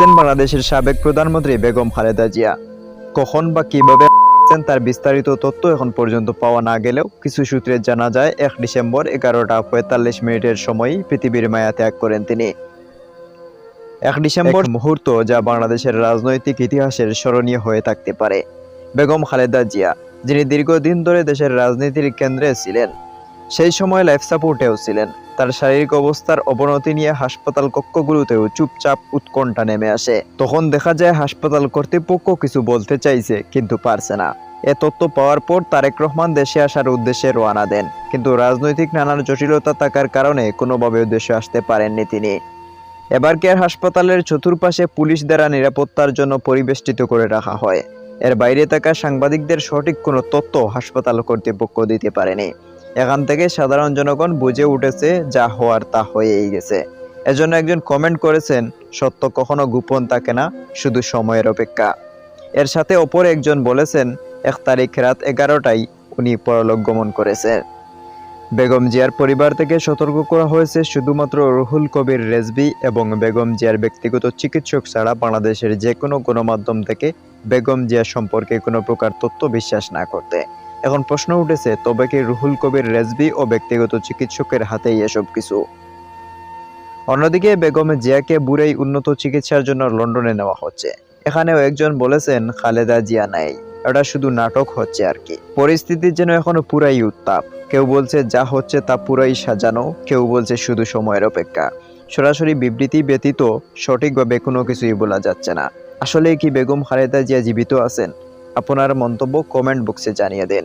বাংলাদেশের সাবেক প্রধানমন্ত্রী বেগম খালেদা জিয়া। কখন বা কীভাবে তার বিস্তারিত তথ্য এখন পর্যন্ত পাওয়া না গেলেও কিছু সূত্রে জানা যায় এক ডিসেম্বর এগারোটা পঁয়তাল্লিশ মিনিটের সময় পৃথিবীর মায়া ত্যাগ করেন তিনি। এক ডিসেম্বর মুহূর্ত যা বাংলাদেশের রাজনৈতিক ইতিহাসের স্মরণীয় হয়ে থাকতে পারে। বেগম খালেদা জিয়া যিনি দীর্ঘদিন ধরে দেশের রাজনীতির কেন্দ্রে ছিলেন সেই সময় লাইফ সাপোর্টেও ছিলেন। তার শারীরিক অবস্থার অবনতি নিয়ে হাসপাতাল কক্ষগুলোতেও চুপচাপ উৎকণ্ঠা নেমে আসে। তখন দেখা যায় হাসপাতাল কর্তৃপক্ষ কিছু বলতে চাইছে, কিন্তু পারছে না। এ তথ্য পাওয়ার পর তারেক রহমান দেশে আসার উদ্দেশ্যে রওনা দেন। কিন্তু রাজনৈতিক নানান জটিলতা থাকার কারণে কোনোভাবে উদ্দেশ্যে আসতে পারেননি তিনি। এবার কেয়ার হাসপাতালের চতুর্পাশে পুলিশ দ্বারা নিরাপত্তার জন্য পরিবেষ্টিত করে রাখা হয়? এর বাইরে থাকা সাংবাদিকদের সঠিক কোনো তথ্য হাসপাতাল কর্তৃপক্ষ দিতে পারেনি। এখান থেকে সাধারণ জনগণ বুঝে উঠেছে যা হওয়ার তা হয়েই গেছে। এজন্য একজন কমেন্ট করেছেন, সত্য কখনো গোপন থাকে না, শুধু সময়ের অপেক্ষা। এর সাথে অপর একজন বলেছেন, এক তারিখ রাত এগারোটায় উনি পরলোক গমন করেছেন। বেগম জিয়ার পরিবার থেকে সতর্ক করা হয়েছে, শুধুমাত্র রুহুল কবির রেজবি এবং বেগম জিয়ার ব্যক্তিগত চিকিৎসক ছাড়া বাংলাদেশের যে কোনো গণমাধ্যম থেকে বেগম জিয়া সম্পর্কে কোনো প্রকার তথ্য বিশ্বাস না করতে। এখন প্রশ্ন উঠেছে, তবে কি রুহুল কবির রেজবি ও ব্যক্তিগত চিকিৎসকের হাতেই এসব কিছু? অন্যদিকে বেগম জিয়াকে বুড়েই উন্নত চিকিৎসার জন্য লন্ডনে নেওয়া হচ্ছে। এখানেও একজন বলেছেন, খালেদা জিয়া নাই। এটা শুধু নাটক হচ্ছে আর কি। পরিস্থিতি যেন এখনও পুরাই উত্তাপ। কেউ বলছে, যা হচ্ছে তা পুরাই সাজানো। কেউ বলছে, শুধু সময়ের অপেক্ষা। সরাসরি বিবৃতি ব্যতীত সঠিকভাবে কোনো কিছুই বলা যাচ্ছে না। আসলে কি বেগম খালেদা জিয়া জীবিত আছেন? আপনার মন্তব্য কমেন্ট বক্সে জানিয়ে দিন।